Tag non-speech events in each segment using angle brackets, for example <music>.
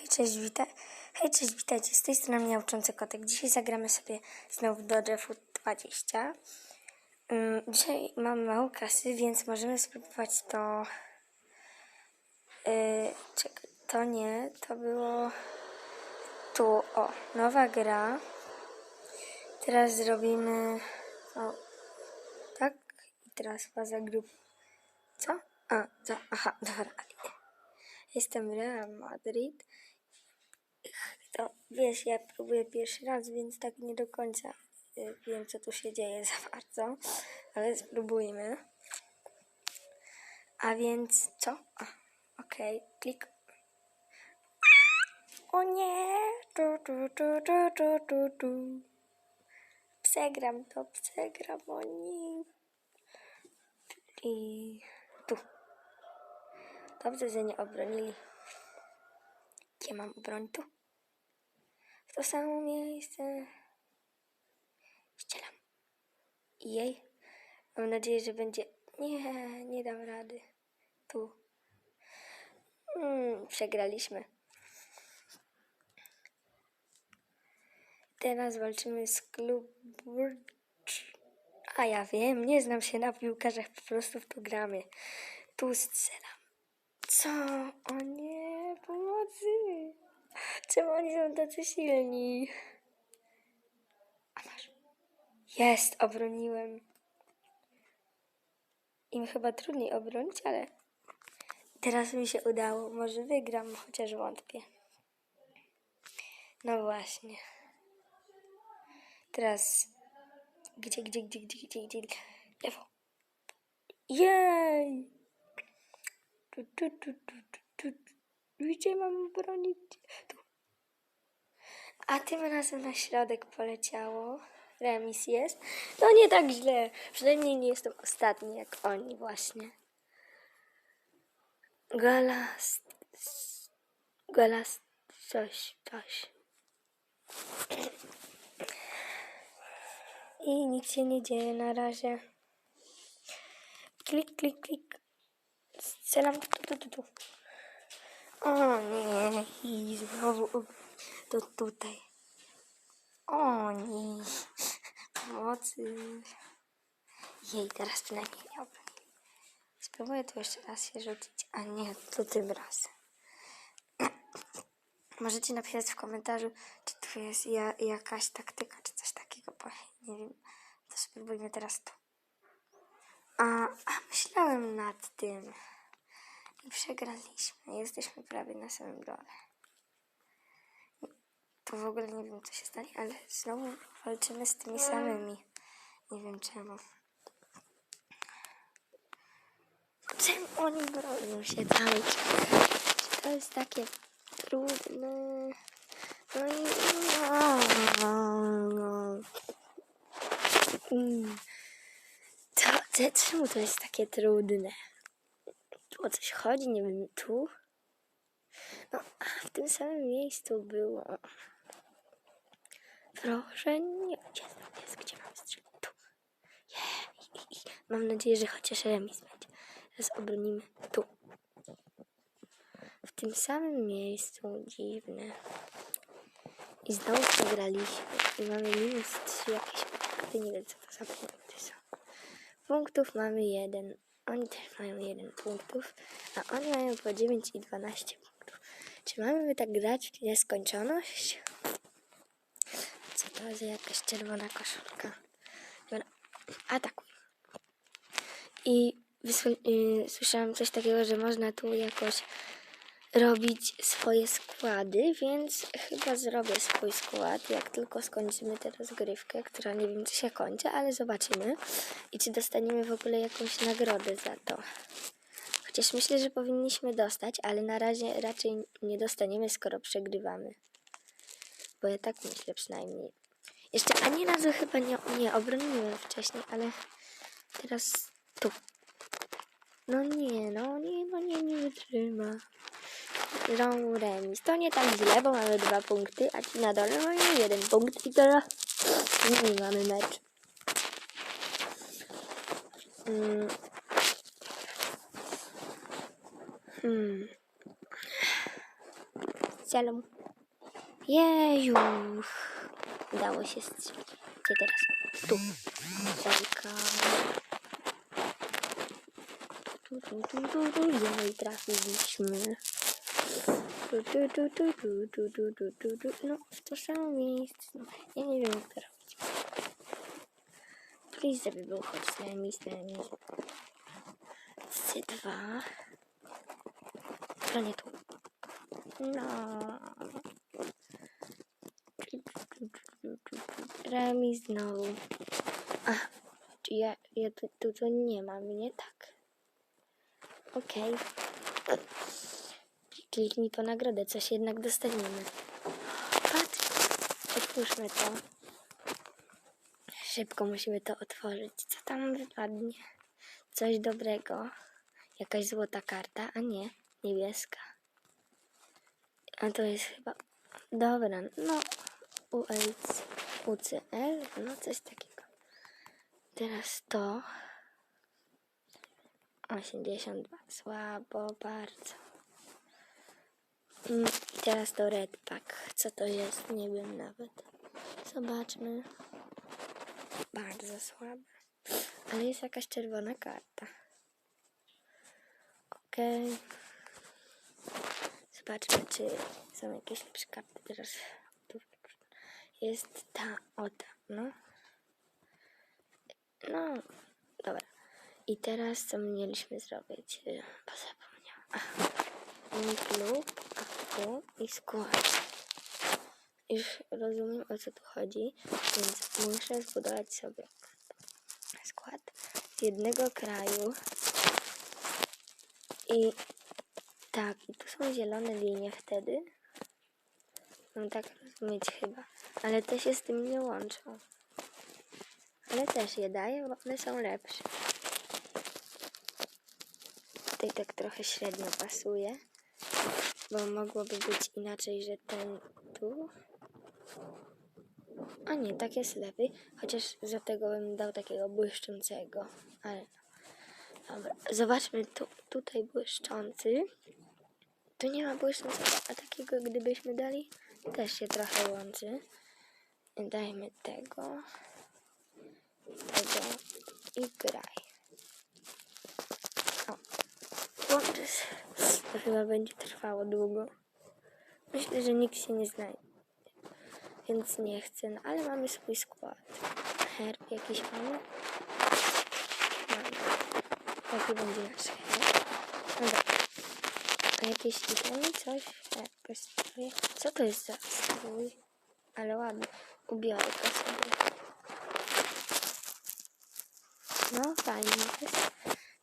Hej, cześć, witaj. Hej, cześć, witajcie. Z tej strony mnie uczący kotek. Dzisiaj zagramy sobie znowu do Food 20. Ym, dzisiaj mam mało kasy, więc możemy spróbować to... Yy, czekaj, to nie, to było... Tu, o, nowa gra. Teraz zrobimy... O, tak? I teraz faza grup. Co? A, za, aha, dobra. <laughs> Jestem Real Madrid. Wiesz, ja próbuję pierwszy raz, więc tak nie do końca y, wiem, co tu się dzieje za <laughs> bardzo, ale spróbujmy. A więc co? Okej, klik. O nie! Tu, tu, tu, tu, tu, tu, tu. Przegram to, przegram, o nie. I tu. Dobrze, że nie obronili. Gdzie mam broń? Tu. W to samo miejsce. Ścielam. Jej. Mam nadzieję, że będzie... Nie, nie dam rady. Tu. Mm, przegraliśmy. Teraz walczymy z klub... A ja wiem, nie znam się na piłkarzach, po prostu w to. Tu strzelam. Co? O nie, pomocy! Czemu oni są tacy silni? A masz. Jest, obroniłem. Im chyba trudniej obronić, ale teraz mi się udało. Może wygram, chociaż wątpię. No właśnie. Teraz. Gdzie, gdzie, gdzie, gdzie, gdzie, gdzie? Lewo. Jej! Tu, tu, tu, tu, tu, tu. Gdzie mam bronić? Tu. A tym razem na środek poleciało. Remis jest. No nie tak źle. Przynajmniej nie jestem ostatni jak oni właśnie. Galast. Galast. Coś, coś. I nic się nie dzieje na razie. Klik, klik, klik. Strzelam tu. O nie, i znowu to tutaj. O nie, <laughs> pomocy. Jej, teraz przynajmniej nie obroni. Spróbuję tu jeszcze raz się rzucić, a nie, to tym razem. <clears throat> Możecie napisać w komentarzu, czy tu jest ja, jakaś taktyka, czy coś takiego, bo nie wiem. To spróbujmy teraz tu. A, a myślałem nad tym. I przegraliśmy. Jesteśmy prawie na samym dole. Tu w ogóle nie wiem, co się stanie, ale znowu walczymy z tymi samymi. Nie wiem czemu. Czemu oni bronią się cały czas? To jest takie trudne. No i... To, to, czemu to jest takie trudne? Tu o coś chodzi, nie wiem, tu? No, w tym samym miejscu było. Proszę, nie. Gdzie jest, gdzie mam strzelić? Tu. Je, i, i, i. Mam nadzieję, że chociaż remis będzie. Teraz obronimy tu. W tym samym miejscu, dziwne. I znowu przegraliśmy. I mamy minus 3 jakieś punkty. Nie wiem, co to za punkty są. Punktów mamy jeden. Oni też mają jeden punktów, a oni mają po 9 i 12 punktów. Czy mamy tak grać w nieskończoność? Za jakaś czerwona koszulka? Dobra, atakuj. I wysły- y, słyszałam coś takiego, że można tu jakoś robić swoje składy, więc chyba zrobię swój skład, jak tylko skończymy tę rozgrywkę, która nie wiem, czy się kończy, ale zobaczymy. I czy dostaniemy w ogóle jakąś nagrodę za to. Chociaż myślę, że powinniśmy dostać, ale na razie raczej nie dostaniemy, skoro przegrywamy. Bo ja tak myślę przynajmniej. Jeszcze ani razu chyba nie, nie obroniłem wcześniej, ale teraz tu. No nie, no nie, no nie, nie wytrzyma. Znowu remis. To nie tak źle, bo mamy dwa punkty, a ci na dole mają jeden punkt i teraz nie mamy mecz. Mm. Hmm. Shalom. Jeju. Udało się strzelić. Gdzie teraz? Tu. Czekam. Tu, tu, tu, tu, tu. Jej, trafiliśmy. Tu, tu, tu, tu, tu, tu, tu, tu, tu, tu. No, w to samo miejsce. No, ja nie wiem, jak to robić. Please, żeby był choć najmniej, najmniej. C2. To nie tu. No. Remi znowu. A, czy ja, ja tu, tu, nie mam, nie tak. Okej. Kliknij po nagrodę, coś jednak dostaniemy. Patrz, otwórzmy to. Szybko musimy to otworzyć. Co tam wypadnie? Coś dobrego. Jakaś złota karta, a nie, niebieska. A to jest chyba. Dobra, no. ULC, UCL, no coś takiego. Teraz to. 82. Słabo, bardzo. Mm, teraz to Red Pack. Co to jest? Nie wiem nawet. Zobaczmy. Bardzo słabe. Ale jest jakaś czerwona karta. Okej. Zobaczmy, czy są jakieś lepsze karty. Teraz jest ta, o no. No, dobra. I teraz co mieliśmy zrobić? Y, Bo zapomniałam. Klub, a tu i skład. Już rozumiem o co tu chodzi, więc muszę zbudować sobie skład z jednego kraju. I tak, i tu są zielone linie wtedy. Mam tak rozumieć chyba. Ale te się z tym nie łączą. Ale też je daję, bo one są lepsze. Tutaj tak trochę średnio pasuje. Bo mogłoby być inaczej, że ten tu. A nie, tak jest lepiej. Chociaż za tego bym dał takiego błyszczącego. Ale no. Dobra, zobaczmy tu, tutaj błyszczący. Tu nie ma błyszczącego, a takiego gdybyśmy dali, też się trochę łączy. Dajmy tego, tego i graj. O, łączy się. To chyba będzie trwało długo. Myślę, że nikt się nie znajdzie. Więc nie chcę, no, ale mamy swój skład. Herb jakiś mamy? Mamy. Będzie nasz herb? No dobra. Jakieś itemy, coś? Jakoś. Co to jest za strój? Ale ładny. Ubiorę to sobie. No, fajnie.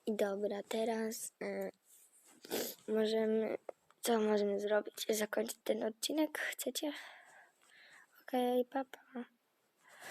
I dobra, teraz y, możemy... Co możemy zrobić? Zakończyć ten odcinek? Chcecie? Okej, papa.